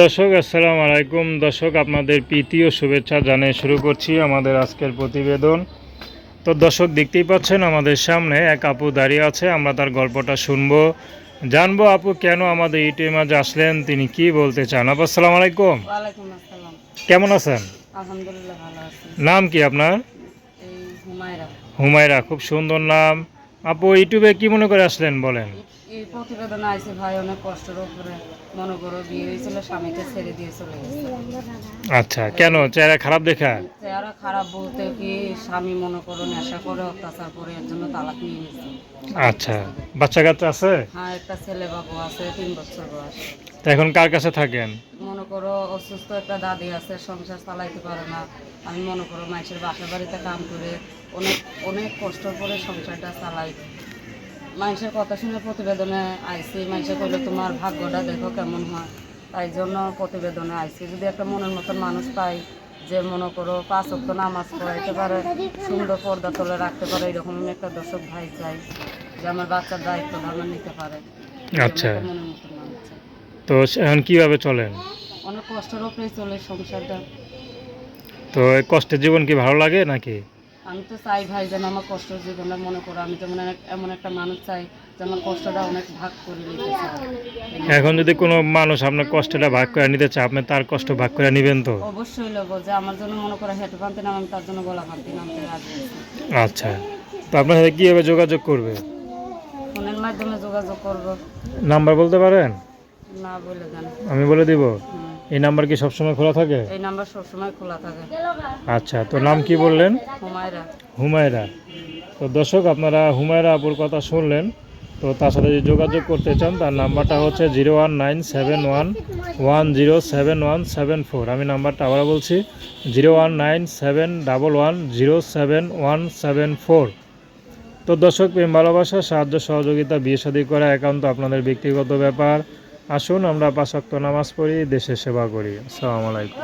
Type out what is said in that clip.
দর্শক আসসালামু আলাইকুম। দর্শক আপনাদের প্রীতি ও শুভেচ্ছা জানিয়ে শুরু করছি আমাদের আজকের প্রতিবেদন। তো দর্শক দেখতেই পাচ্ছেন আমাদের সামনে এক আপু দাঁড়িয়ে আছে আমরা তার গল্পটা শুনব। জানব আপু কেন আমাদের ইউটিউবে মাঝে আসলেন তিনি কি বলতে চান? আপু আসসালামু আলাইকুম। কেমন আছেন? আলহামদুলিল্লাহ ভালো আছি। নাম কি আপনার? হুমায়রা খুব সুন্দর নাম। আপু ইউটিউবে কি মনে করে আসলেন বলেন? এই প্রতিবেদন আইছে ভাই অনেক কষ্টের উপরে মনে করো বিয়ে হয়েছিল স্বামীকে ছেড়ে দিয়ে চলে গেছে। আচ্ছা কেন? চেহারা খারাপ দেখা? চেহারা খারাপ বলতে কি স্বামী মনে করো নেশা করে অত্যাচার করে এর জন্য তালাক নিয়ে নিয়েছে আচ্ছা বাচ্চা কাচ্চা আছে? হ্যাঁ একটা ছেলে বাবু আছে তিন বছর বয়স। তা এখন কার কাছে থাকেন? মনে করো অসুস্থ একটা দাদি আছে সংসার চালাইতে পারে না। আমি মনে করো মাইসের বাসা বাড়িতে কাম করে অনেক অনেক কষ্ট করে সংসারটা চালাই। মানুষের কথা শুনে প্রতিবেদনে আইসি মানুষে কইলে তোমার ভাগ্যটা দেখো কেমন হয়। তাই জন্য প্রতিবেদনে আইসি। যদি একটা মনের মতন মানুষ পাই যে মনে করো পাঁচ অক্ট নামাজ পড়াইতে পারে সুন্দর পর্দা তোলে রাখতে পারে এরকম একটা দর্শক ভাই চাই যে আমার বাচ্চার দায়িত্বটা আমার নিতে পারে। আচ্ছা। এরকম একটা মনের মতন মানুষ চাই। তো এখন কীভাবে চলেন? অনেক কষ্টের উপরেই চলে সংসারটা। তো এই কষ্টের জীবন কি ভালো লাগে নাকি? আমি তো চাই ভাই যেন আমার কষ্ট জীবনটা মনে করো। আমি যেমন এমন একটা মানুষ চাই যে আমার কষ্টটা অনেক ভাগ করে নিতে চাই। এখন যদি কোনো মানুষ আপনার কষ্টটা ভাগ করে নিতে চায় আপনি তার কষ্ট ভাগ করে নেবেন তো? অবশ্যই লোক যে আমার জন্য মনে করো হেঁটে পানতে না আমি তার জন্য গলা পানতে নামতে রাজি আচ্ছা। তো আপনার সাথে কীভাবে যোগাযোগ করবে? ফোনের মাধ্যমে যোগাযোগ করব। নাম্বার বলতে পারেন? না বলে দেন। আমি বলে দিব? এই নাম্বার কি সবসময় খোলা থাকে? এই নাম্বার সবসময় খোলা থাকে। আচ্ছা তো নাম কি বললেন? হুমায়রা। হুমায়রা। তো দর্শক আপনারা হুমায়রা আপুর কথা শুনলেন। তো তার সাথে যদি যোগাযোগ করতে চান তার নাম্বারটা হচ্ছে zero one nine seven one one zero seven one seven four. আমি নাম্বারটা আবার বলছি zero one nine seven double one zero seven one seven four. তো দর্শক প্রেম ভালোবাসা সাহায্য সহযোগিতা বিয়ে শাদী করা একান্ত আপনাদের ব্যক্তিগত ব্যাপার। আসুন আমরা পাঁচক্ত নামাজ পড়ি দেশের সেবা করি। আসসালামু আলাইকুম।